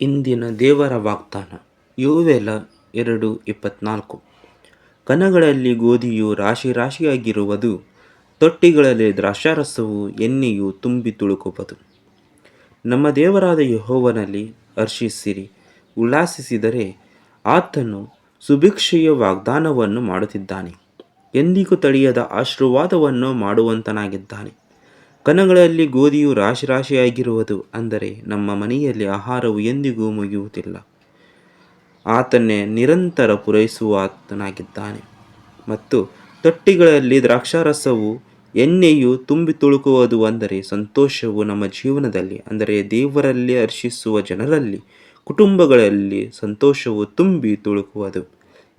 ಇಂದಿನ ದೇವರ ವಾಗ್ದಾನ. ಯೋವೆಲ ಎರಡು ಇಪ್ಪತ್ನಾಲ್ಕು. ಕಣಗಳಲ್ಲಿ ಗೋಧಿಯು ರಾಶಿ ರಾಶಿಯಾಗಿರುವುದು, ತೊಟ್ಟಿಗಳಲ್ಲಿ ದ್ರಾಕ್ಷಾರಸವು ಎಣ್ಣೆಯು ತುಂಬಿ ತುಳುಕುವುದು. ನಮ್ಮ ದೇವರಾದ ಯಹೋವನಲ್ಲಿ ಹರ್ಷಿಸಿರಿ. ಉಲ್ಲಾಸಿಸಿದರೆ ಆತನು ಸುಭಿಕ್ಷೆಯ ವಾಗ್ದಾನವನ್ನು ಮಾಡುತ್ತಿದ್ದಾನೆ. ಎಂದಿಗೂ ತಡೆಯದ ಆಶೀರ್ವಾದವನ್ನು ಮಾಡುವಂತನಾಗಿದ್ದಾನೆ. ಕಣಗಳಲ್ಲಿ ಗೋಧಿಯು ರಾಶಿ ರಾಶಿಯಾಗಿರುವುದು ಅಂದರೆ ನಮ್ಮ ಮನೆಯಲ್ಲಿ ಆಹಾರವು ಎಂದಿಗೂ ಮುಗಿಯುವುದಿಲ್ಲ. ಆತನೇ ನಿರಂತರ ಪೂರೈಸುವ ಆತನಾಗಿದ್ದಾನೆ ಮತ್ತು ತೊಟ್ಟಿಗಳಲ್ಲಿ ದ್ರಾಕ್ಷಾರಸವು ಎಣ್ಣೆಯು ತುಂಬಿ ತುಳುಕುವುದು ಅಂದರೆ ಸಂತೋಷವು ನಮ್ಮ ಜೀವನದಲ್ಲಿ, ಅಂದರೆ ದೇವರಲ್ಲಿ ಹರ್ಷಿಸುವ ಜನರಲ್ಲಿ, ಕುಟುಂಬಗಳಲ್ಲಿ ಸಂತೋಷವು ತುಂಬಿ ತುಳುಕುವುದು.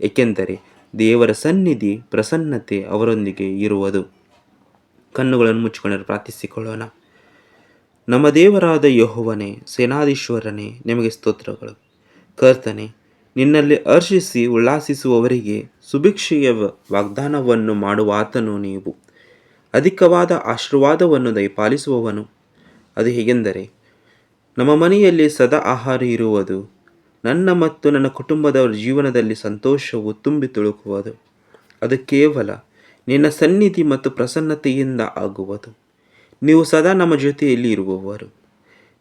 ಏಕೆಂದರೆ ದೇವರ ಸನ್ನಿಧಿ ಪ್ರಸನ್ನತೆ ಅವರೊಂದಿಗೆ ಇರುವುದು. ಕಣ್ಣುಗಳನ್ನು ಮುಚ್ಚಿಕೊಂಡು ಪ್ರಾರ್ಥಿಸಿಕೊಳ್ಳೋಣ. ನಮ್ಮ ದೇವರಾದ ಯೆಹೋವನೇ, ಸೇನಾಧೀಶ್ವರನೇ, ನಿಮಗೆ ಸ್ತೋತ್ರಗಳು. ಕರ್ತನೆ, ನಿನ್ನಲ್ಲಿ ಹರ್ಷಿಸಿ ಉಲ್ಲಾಸಿಸುವವರಿಗೆ ಸುಭಿಕ್ಷೆಯ ವಾಗ್ದಾನವನ್ನು ಮಾಡುವ ಆತನು ನೀವು. ಅಧಿಕವಾದ ಆಶೀರ್ವಾದವನ್ನು ದಯಪಾಲಿಸುವವನು. ಅದು ಹೇಗೆಂದರೆ, ನಮ್ಮ ಮನೆಯಲ್ಲಿ ಸದಾ ಆಹಾರ ಇರುವುದು, ನನ್ನ ಮತ್ತು ನನ್ನ ಕುಟುಂಬದವರ ಜೀವನದಲ್ಲಿ ಸಂತೋಷವು ತುಂಬಿ ತುಳುಕುವುದು. ಅದು ಕೇವಲ ನಿನ್ನ ಸನ್ನಿಧಿ ಮತ್ತು ಪ್ರಸನ್ನತೆಯಿಂದ ಆಗುವುದು. ನೀವು ಸದಾ ನಮ್ಮ ಜೊತೆಯಲ್ಲಿ ಇರುವವರು.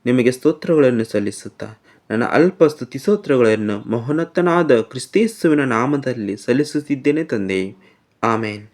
ನಿಮಗೆ ಸ್ತೋತ್ರಗಳನ್ನು ಸಲ್ಲಿಸುತ್ತಾ, ನನ್ನ ಅಲ್ಪ ಸ್ತುತಿ ಸ್ತೋತ್ರಗಳನ್ನು ಮಹೋನ್ನತನಾದ ಕ್ರಿಸ್ತೇಸುವಿನ ನಾಮದಲ್ಲಿ ಸಲ್ಲಿಸುತ್ತಿದ್ದೇನೆ ತಂದೆ ಆಮೇನ್.